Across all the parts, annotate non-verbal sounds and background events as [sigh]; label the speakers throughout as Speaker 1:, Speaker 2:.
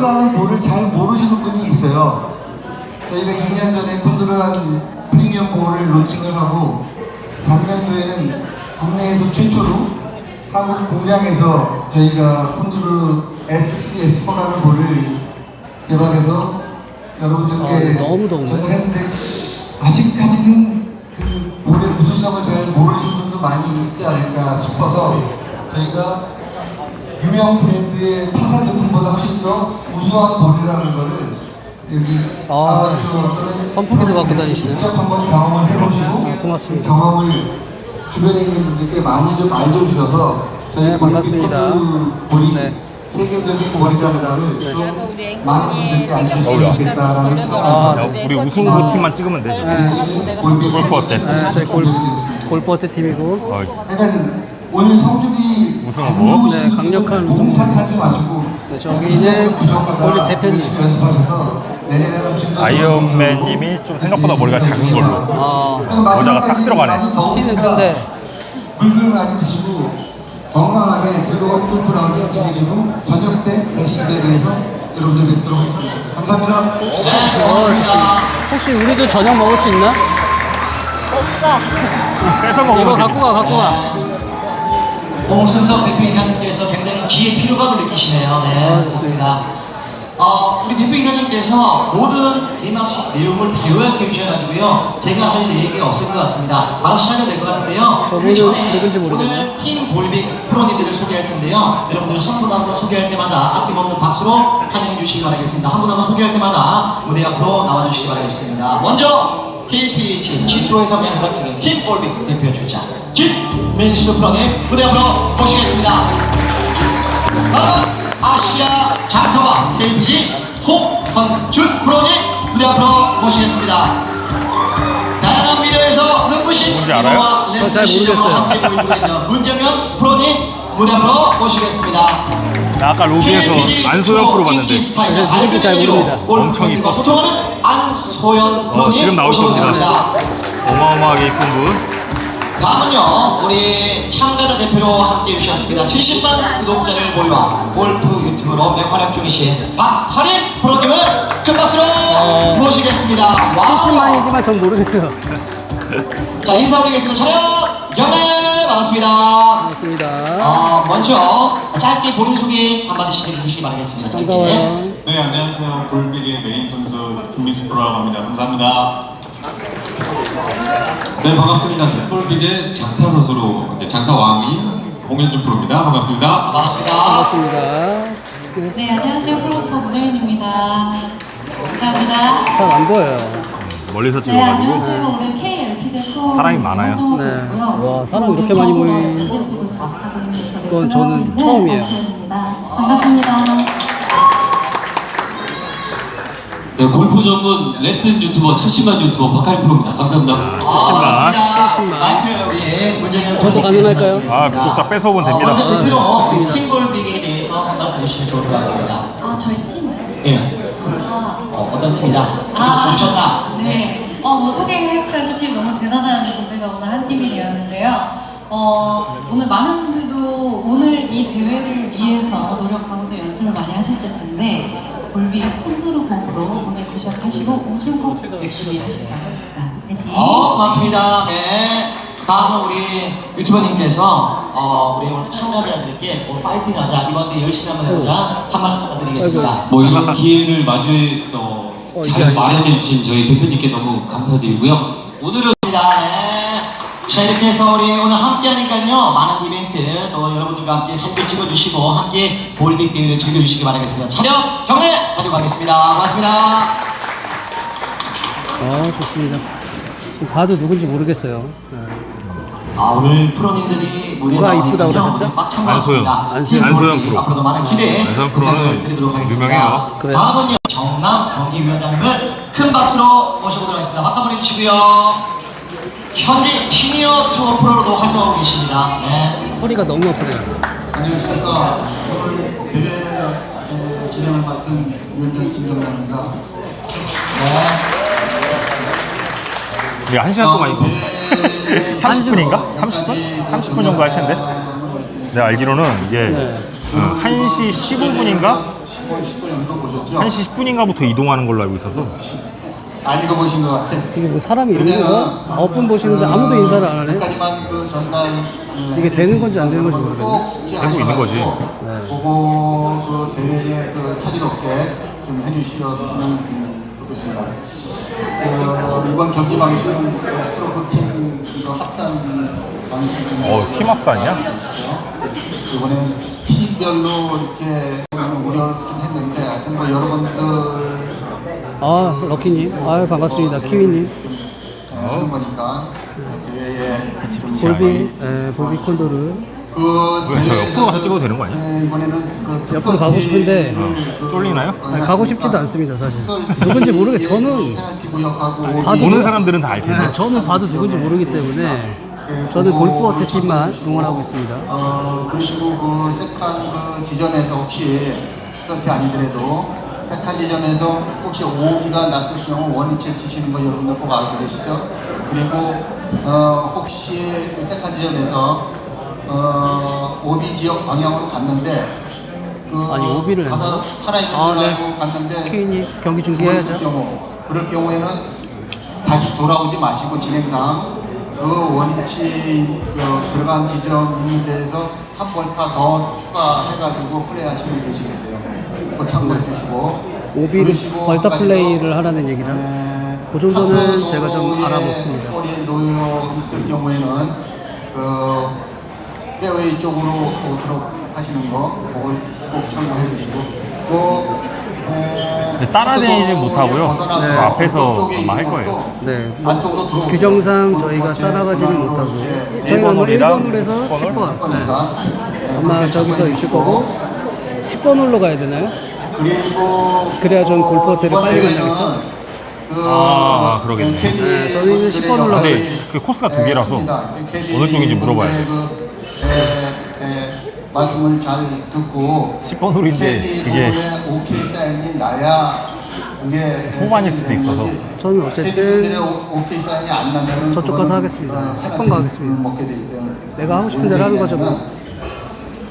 Speaker 1: 콘드라는 볼을 잘 모르시는 분이 있어요. 저희가 2년 전에 콘드라는 프리미엄 볼을 론칭을 하고 작년도에는 국내에서 최초로 한국 공장에서 저희가 콘드루 S3, S4라는 볼을 개발해서 여러분들께
Speaker 2: 아.
Speaker 1: 전달했는데 아직까지는 그 볼의 우수성을 잘 모르시는 분도 많이 있지 않을까 싶어서 저희가 유명 브랜드의 타사 제품보다 훨씬 더 우수한 볼이라는 거를 여기
Speaker 2: 아,
Speaker 1: 아, 마추어 또는
Speaker 2: 선풍기도 갖고 다니시네.
Speaker 1: 직접 한번 경험을 해보시고
Speaker 2: 아, 고맙습니다.
Speaker 1: 그 경험을 주변에 있는 분들께 많이 좀 알려주셔서 저희
Speaker 2: 네, 반갑습니다.
Speaker 1: 그 볼이
Speaker 2: 네.
Speaker 1: 세계적인 볼이라는 거를
Speaker 2: 네.
Speaker 1: 좀
Speaker 3: 우리
Speaker 1: 많은 분들께 알려주시면 좋겠다라는
Speaker 2: 아, 네.
Speaker 4: 우리 우승 팀만 찍으면 되지. 골프 어때?
Speaker 2: 네, 저희 골, 골퍼트 팀이고
Speaker 4: 어,
Speaker 1: 그러니까 오늘 성적이
Speaker 4: 우승하고.
Speaker 2: 네, 강력한 우승.
Speaker 1: 탓하지 마시고
Speaker 2: 네, 저기는 골프 대표님.
Speaker 1: 열심히 연습하셔서 내년에는 좀 더
Speaker 4: 아이언맨님이 좀 생각보다 머리가 작은 걸로.
Speaker 2: 아,
Speaker 4: 모자가 딱 들어가네.
Speaker 2: 키는 큰데
Speaker 1: 물을 많이 드시고 건강하게 즐거운 골프 라운드 즐기시고 저녁 때 다시 이 자리에서 여러분들 뵙도록 하겠습니다. 감사합니다.
Speaker 2: 혹시 우리도 저녁 먹을 수 있나?
Speaker 4: 뺏어
Speaker 2: 이거
Speaker 4: 먹으면
Speaker 2: 갖고 가 갖고 가
Speaker 5: 홍승석 대표이사님께서 굉장히 기의 피로감을 느끼시네요. 네, 좋습니다. 어, 우리 대표이사님께서 모든 개막식 내용을 다 요약해 주셔가지고요. 제가 할 얘기가 없을 것 같습니다. 바로 시작이 될것 같은데요. 그 전에. 오늘 팀 볼빅 프로님들을 소개할 텐데요. 여러분들 한분 한분 소개할 때마다 아낌없는 박수로 환영해 주시기 바라겠습니다. 한 분 한 분 소개할 때마다 무대 앞으로 나와주시기 바라겠습니다. 먼저 KPH 지투에서 맹활약 중인 팀 볼빅 대표 주자 김 민수 프로님 무대 앞으로 모시겠습니다. 다음은 아시아 장터와 KPG 홍헌준 프로님 무대 앞으로 모시겠습니다. 다양한 미디어에서 눈부신? 미모와
Speaker 2: 저
Speaker 5: 레슨
Speaker 2: 잘
Speaker 5: 실력으로. 함께 보여주고 있는 문정현 프로님 무대 앞으로 모시겠습니다.
Speaker 4: 나 아까 로비에서 안소영 프로 봤는데.
Speaker 2: 네, 누군지 잘 모릅니다.
Speaker 4: 엄청 이뻐.
Speaker 5: 소통하는 안소연 프로님
Speaker 4: 지금 나올 겁니다. 어마어마하게 이쁜 분.
Speaker 5: 다음은요 우리 참가자 대표로 함께 해주셨습니다. 70만 구독자를 보유한 골프 유튜브로 맹활약 중이신 박하림 프로님을 큰 박수로 모시겠습니다. 와우.
Speaker 2: 70만이지만 전 모르겠어요.
Speaker 5: 자 인사 올리겠습니다. 촬영 경례 반갑습니다.
Speaker 2: 반갑습니다.
Speaker 5: 어, 먼저 짧게 본인 소개 한마디씩 해주시기 바라겠습니다. 짧게.
Speaker 2: 반가워요.
Speaker 6: 네 안녕하세요. 골빅의 메인 선수 김민수 프로라고 합니다. 감사합니다 네 반갑습니다 팀볼빅의 장타 선수로 이제 장타 왕인 홍현준 프로입니다 반갑습니다
Speaker 5: 반갑습니다
Speaker 2: 반갑습니다
Speaker 3: 네, 안녕하세요. 프로포 무정현입니다. 감사합니다.
Speaker 2: 잘 안 보여요
Speaker 4: 멀리서
Speaker 3: 네, 안녕하세요.
Speaker 4: 찍어가지고.
Speaker 3: 올해 KLPJ 투어
Speaker 4: 사람이 많아요.
Speaker 2: 네. 와, 사람 이렇게 많이 모인 건 저는 처음이에요.
Speaker 3: 반갑습니다.
Speaker 7: 네, 골프 전문 레슨 유튜버 70만 유튜버 박하리 프로입니다. 감사합니다.
Speaker 5: 아, 반갑습니다
Speaker 2: 70만.
Speaker 5: 마이크 우리 문정현
Speaker 2: 저도 가능할까요?
Speaker 4: 아, 구독자 뺏어오면 됩니다.
Speaker 5: 어, 먼저 대표로
Speaker 2: 아,
Speaker 5: 우리
Speaker 2: 좋습니다.
Speaker 5: 팀볼빅에 대해서 한 말씀 해주시면 좋을 것 같습니다
Speaker 3: 아, 저희 팀.
Speaker 5: 예.
Speaker 3: 아,
Speaker 5: 어, 어떤 팀이다?
Speaker 3: 아,
Speaker 5: 뭉쳤다.
Speaker 3: 네. 어, 뭐 소개했다시피 너무 대단한 분들과 오늘 한 팀이 되었는데요. 어, 오늘 많은 분들도 오늘 이 대회를 위해서 노력하고 또 연습을 많이 하셨을 텐데, 볼비 콘도르 공으로 오늘 구시작하시고 우승꼭 열심히 하시기 바라겠습니다. 화이팅!
Speaker 5: 어, 맞습니다. 네. 다음은 우리 유튜버님께서 어, 우리 오늘 참가자들께 뭐 파이팅 하자 이번 대 열심히 한번 해보자 한 말씀 부탁드리겠습니다.
Speaker 7: 뭐 이런 기회를 마주해 어,
Speaker 2: 어,
Speaker 7: 잘
Speaker 2: 이게
Speaker 7: 마련해 주신 저희 대표님께 너무 감사드리고요. 오늘은.
Speaker 5: 네. 자 이렇게 해서 우리 오늘 함께 하니까요 많은 이벤트 또 여러분들과 함께 사진 찍어주시고 함께 볼빅 대회를 즐겨주시기 바라겠습니다. 차렷 경례 자료 가겠습니다. 고맙습니다.
Speaker 2: 아 좋습니다 봐도 누군지 모르겠어요 네.
Speaker 5: 아 오늘 프로님들이 무대에
Speaker 2: 누가. 이쁘다고 그러셨죠?
Speaker 5: 참가했습니다.
Speaker 2: 안소영.
Speaker 4: 안소영 프로.
Speaker 5: 앞으로도 많은 기대
Speaker 4: 안소영 프로는
Speaker 5: 부탁을 드리도록 하겠습니다.
Speaker 4: 유명해요.
Speaker 2: 그래요?
Speaker 5: 다음은요 정남 경기위원장님을 큰 박수로 모셔보도록 하겠습니다. 박수 한번 해주시고요. 현재 시니어 투어 프로로도 활동하고 계십니다. 네.
Speaker 2: 허리가 너무 아프네요
Speaker 1: 안녕하십니까. 오늘 대회 진행을 맡은 위원장 김정남입니다.
Speaker 5: 네.
Speaker 4: 우리 한 시간 동안 이거.
Speaker 1: 네.
Speaker 4: 30분인가? 30분? 30분 정도 할 텐데. 내가 알기로는 이게
Speaker 2: 네.
Speaker 4: 어, 1시 15분인가?
Speaker 8: 9번, 10번 읽어보셨죠?
Speaker 4: 1시 10분인가부터 이동하는 걸로 알고 있어서
Speaker 8: 안 읽어보신 것 같아.
Speaker 2: 이게 뭐 사람이 있는 거? 아홉 분 보시는데 아무도 인사를 안 하네?
Speaker 8: 여기까지만 그 전달 음,
Speaker 2: 이게 되는 건지 안 되는 건지 모르겠네.
Speaker 8: 꼭
Speaker 4: 되고 있는 거지.
Speaker 2: 네.
Speaker 8: 그거 그 대회에 그 차질 없게 좀 해주셨으면 음, 좋겠습니다. 그 이번 경기 방식은 그 스트로크 팀 이거 합산 방식 중
Speaker 4: 어, 팀 합산이야?
Speaker 8: 이번에 팀별로 이렇게 우려 좀 했는데 하여튼 뭐 여러분들
Speaker 2: 아, 럭키님. 아유, 반갑습니다. 키위님.
Speaker 8: 대회에 좀
Speaker 2: 볼비, 에, 볼비 콘도르.
Speaker 8: 그
Speaker 4: 왜, 저 옆으로 가서 찍어도 되는 거 아니야?
Speaker 8: 네, 이번에는 그
Speaker 2: 옆으로 가고 싶은데
Speaker 8: 그
Speaker 4: 쫄리나요?
Speaker 2: 아니, 가고 싶지도 않습니다, 사실. 누군지 모르겠, 저는,
Speaker 8: 구역하고
Speaker 2: 봐도-
Speaker 4: 보는 사람들은 다 알 텐데.
Speaker 2: 네, 저는 봐도 누군지 모르기 때문에 저는 골프어택 팀만 응원하고 있습니다.
Speaker 8: 어 그러시고 그 세칸 그 지점에서 혹시 그렇게 아니더라도 세칸 지점에서 혹시 오기가 났을 경우 원위치에 치시는 거 여러분들 꼭 알고 계시죠? 그리고 어 혹시 그 세칸 지점에서 어 오비 지역 방향으로 갔는데 그
Speaker 2: 아니, 오비를
Speaker 8: 가서? 살아있는
Speaker 2: 아,
Speaker 8: 줄
Speaker 2: 네.
Speaker 8: 알고 갔는데
Speaker 2: 키위님, 경기 중계해야죠.
Speaker 8: 경우 그럴 경우에는 다시 돌아오지 마시고 진행상 그 원위치 그 들어간 지점 있는 데에서 한 벌타 더 추가해가지고 플레이하시면 되시겠어요. 그거 참고해 주시고
Speaker 2: 오비를 벌타 플레이를
Speaker 8: 더,
Speaker 2: 하라는 얘기죠.
Speaker 8: 에,
Speaker 2: 그 정도는 제가 좀 알아먹습니다.
Speaker 8: 꼬리에 놓여 있을 경우에는 그 페어웨이 쪽으로 오도록 하시는 거 그거 꼭 참고해 주시고 그 에,
Speaker 4: 근데 따라다니지 못하고요. 네. 앞에서 아마 할 거예요.
Speaker 2: 네. 뭐. 규정상 저희가 따라가지는 못하고 저희가 뭐
Speaker 4: 1번홀이랑
Speaker 2: 1번으로 해서
Speaker 4: 10번홀?
Speaker 2: 10번. 네.
Speaker 8: 네,
Speaker 2: 아마 저기서 있을. 거고 10번 홀로 가야 되나요?
Speaker 8: 그리고
Speaker 2: 그래야 좀
Speaker 8: 어,
Speaker 2: 골프 호텔을 빨리 만나겠죠?
Speaker 8: 그
Speaker 4: 아, 그러겠네.
Speaker 2: 네, 저희는 10번
Speaker 8: 분들의
Speaker 2: 올라가요.
Speaker 8: 역할이,
Speaker 4: 근데 그 코스가 두
Speaker 8: 에,
Speaker 4: 개라서
Speaker 8: 큽니다. 캐디
Speaker 4: 어느 쪽인지 물어봐야
Speaker 8: 분들의 그, 에, 에, 말씀을 잘 듣고
Speaker 4: 10번 홀인데 그게
Speaker 8: 오케이 사인이 나야 그게
Speaker 4: 후반일 수도 있어서.
Speaker 2: 저는 어쨌든
Speaker 8: 오케이 사인이 안 나면
Speaker 2: 저쪽 가서 하겠습니다. 10번 가겠습니다.
Speaker 8: 먹게 돼 있어요.
Speaker 2: 내가 하고 싶은 대로 하는 거죠, 뭐.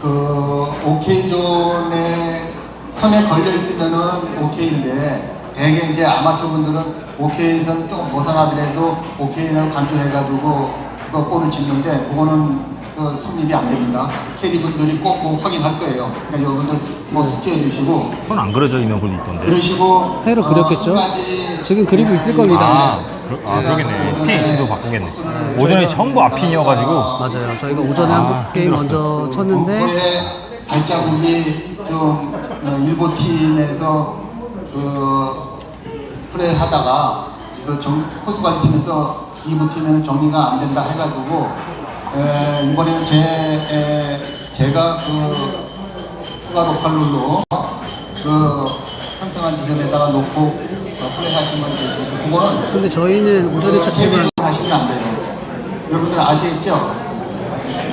Speaker 8: 그 오케이 존에 선에 걸려 있으면은 오케이인데 대개 이제 아마추어 분들은 오케이에서는 조금 벗어나더라도 오케이를 간주해가지고 그 볼을 짓는데 그거는 그 성립이 안 됩니다. 캐디 분들이 꼭 그거 확인할 거예요. 그러니까 여러분들 뭐 숙제해 주시고
Speaker 4: 손 안 그려져 있는 홀이 있던데.
Speaker 8: 그러시고
Speaker 2: 새로
Speaker 8: 어,
Speaker 2: 그렸겠죠?
Speaker 8: 한 가지
Speaker 2: 지금 그리고 있을 겁니다.
Speaker 4: 아, 그러, 아 그러겠네. PH도 바꾸겠네. 오전에 전부 앞핀이어가지고
Speaker 2: 맞아요. 저희가 오전에
Speaker 4: 아,
Speaker 2: 한 게임
Speaker 4: 힘들었어요.
Speaker 2: 먼저 쳤는데
Speaker 8: 골프의 발자국이 좀 어, 일본 팀에서 그 플레이 하다가 그 정, 호수관리 팀에서 이부 팀에는 정리가 안 된다 해가지고 에, 이번에는 제 에, 제가 그 추가 로컬룰로 그 평평한 지점에다가 놓고 어, 플레이하시면 되시겠어요. 그거는
Speaker 2: 근데 저희는 오전에 첫
Speaker 8: 헤비로
Speaker 2: 팀을
Speaker 8: 하시면 안 돼요. 여러분들 아시겠죠?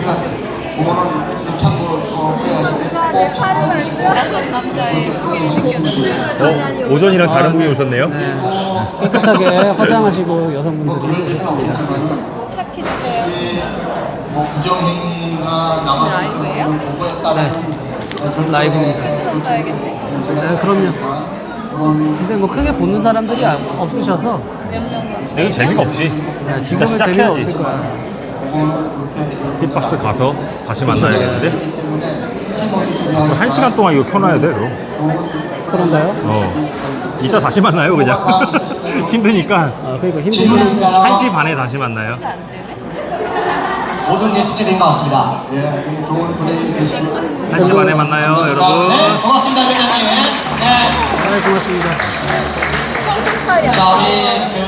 Speaker 8: 그러니까 그거는 좀 참고로 어, 플레이하실 때꼭 참고해 주시고 그렇게 플레이하시면 돼요.
Speaker 4: 어, 오전이랑 다른 분이 오셨네요.
Speaker 8: 그리고
Speaker 2: 깨끗하게 화장하시고
Speaker 8: 뭐
Speaker 2: 여성분들이
Speaker 8: 그럴 일은
Speaker 2: 오셨습니다.
Speaker 8: 없겠지만 이게 뭐 부정행위가 그거에 따른 어, 별도의
Speaker 2: 라이브입니다. 네, 그럼요.
Speaker 8: 그런
Speaker 2: 근데 뭐 크게 보는 사람들이 아- 없으셔서
Speaker 4: 근데 이건 재미가 없지.
Speaker 2: 네,
Speaker 4: 일단
Speaker 2: 지금은 재미가
Speaker 4: 시작해야지.
Speaker 2: 없을 거야.
Speaker 4: 힙박스 가서 다시 만나야겠는데?
Speaker 8: 중요하니까
Speaker 4: 한 시간 동안 이거 켜놔야 돼, 그럼.
Speaker 2: 그런가요?
Speaker 4: 어. 이따 다시 만나요, 그냥. [laughs] 힘드니까.
Speaker 2: 아, 그러니까
Speaker 5: 질문하실까요?
Speaker 4: 1시 반에 다시 만나요.
Speaker 5: 모든 게 숙제된 것 같습니다.
Speaker 8: 예, 좋은 플레이 되시고
Speaker 4: 1시 반에 만나요, 여러분.
Speaker 5: 네, 고맙습니다, 회장님. 네.
Speaker 2: 아, 고맙습니다.
Speaker 5: 자, 우리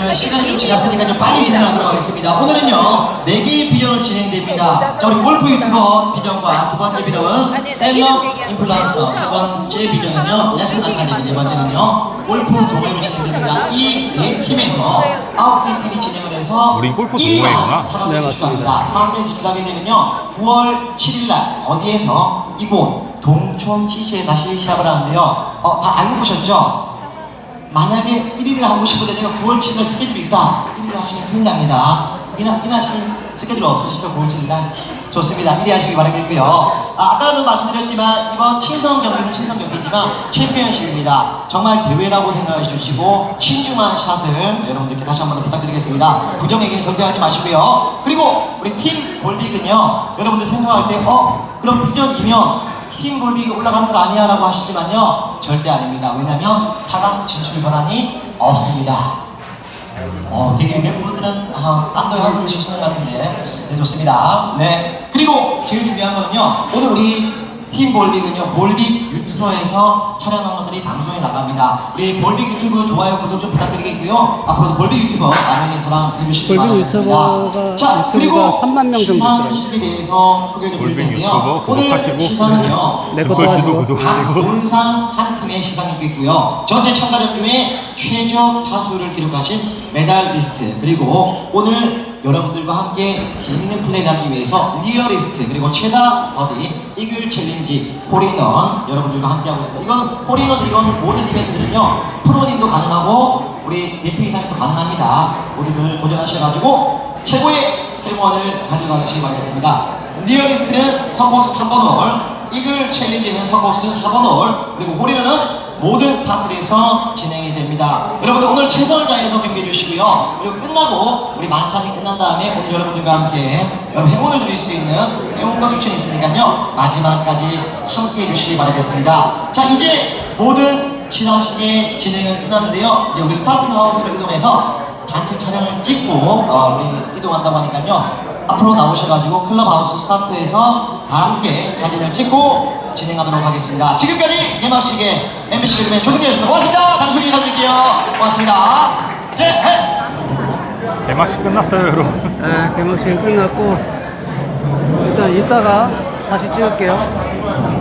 Speaker 5: 그 시간이 좀 지났으니까 좀 빨리 진행하도록 하겠습니다. 오늘은요, 네 개의 비전으로 진행됩니다. 자, 우리 골프 유튜버 비전과 두 번째 비전은 셀럽 인플루언서, 세 번째 비전은요, 레슨 아카데미, 네 번째는요, 골프 동호회로 진행됩니다. 이 네 팀에서 아홉 개 팀이 진행을 해서
Speaker 4: 우린 골프
Speaker 5: 1위가
Speaker 4: 동호회구나.
Speaker 5: 사람들이
Speaker 2: 네, 맞습니다.
Speaker 5: 주합니다. 사람들이 주하게 되면요, 9월 7일날 어디에서 이곳 동촌 CC에 다시 시합을 하는데요. 어, 다 알고 보셨죠? 만약에 1위를 하고 싶은데 내가 9월 7일 스케줄이 있다. 1위를 하시면 큰일 납니다. 이나, 이나 씨 스케줄 없으시죠? 9월 날 좋습니다. 미리 하시기 바라겠고요. 아, 아까도 말씀드렸지만 이번 친선 경기는 친선 경기지만 챔피언십입니다. 정말 대회라고 생각해 주시고 신중한 샷을 여러분들께 다시 한번 부탁드리겠습니다. 부정 얘기는 절대 하지 마시고요. 그리고 우리 팀 볼빅은요. 여러분들 생각할 때 어? 그럼 비전이면 팀 볼빅이 올라가는 거 아니야 라고 하시지만요. 절대 아닙니다. 왜냐면 4강 진출 권한이 없습니다. 어, 되게 멤버들은 아, 안도의 한숨을 쉬시는 것 같은데 네, 좋습니다. 네. 그리고 제일 중요한 거는요. 오늘 우리 팀 볼빅은요. 볼빅 유튜버에서 촬영한 것들이 방송에 나갑니다. 우리 볼빅 유튜브 좋아요, 구독 좀 부탁드리겠고요. 앞으로도 볼빅 유튜버 많은 사랑 해주시기
Speaker 2: 볼빅
Speaker 5: 바라겠습니다.
Speaker 2: 유튜버가-
Speaker 5: 자,
Speaker 2: 유튜브가
Speaker 5: 그리고
Speaker 2: 3만 명 정도 있더라고요.
Speaker 5: 시상식에 대해서 소개를 드릴 텐데요.
Speaker 4: 유튜버
Speaker 5: 오늘
Speaker 4: 구독하시고
Speaker 5: 시상은요.
Speaker 2: 내
Speaker 4: 것도
Speaker 2: 하시고.
Speaker 4: 구독하시고
Speaker 5: 박문상 한 팀의 시상이 있고요. 전체 참가자 중에 최저 타수를 기록하신 메달리스트 그리고 오늘 여러분들과 함께 재밌는 플레이를 하기 위해서 니어리스트 그리고 최다 버디 이글 챌린지 홀인원 여러분들과 함께 하고 있습니다. 이건 홀인원 이건 모든 이벤트들은요 프로님도 가능하고 우리 대표 이사님도 가능합니다. 모두들 도전하셔가지고 최고의 행운을 가져가시기 바라겠습니다. 리얼리스트는 서코스 3번 홀, 이글 챌린지는 서코스 4번 홀, 그리고 홀이라는 모든 파스에서 진행이 됩니다. 여러분들 오늘 최선을 다해서 경기해 주시고요. 그리고 끝나고 우리 만찬이 끝난 다음에 오늘 여러분들과 함께 여러분 행운을 드릴 수 있는 행운과 추천이 있으니까요. 마지막까지 함께 해주시기 바라겠습니다. 자 이제 모든 시상식의 진행은 끝났는데요. 이제 우리 스타트 하우스로 이동해서 단체 촬영을 찍고 어, 우리 이동한다고 하니까요. 앞으로 나오셔가지고 클럽하우스 스타트에서 다 함께 사진을 찍고 진행하도록 하겠습니다. 지금까지 개막식의 MBC 개그맨 조승기였습니다. 고맙습니다. 당수 인사드릴게요. 고맙습니다. 네, 네.
Speaker 4: 개막식 끝났어요 여러분
Speaker 2: 네, 개막식 끝났고 일단 이따가 다시 찍을게요.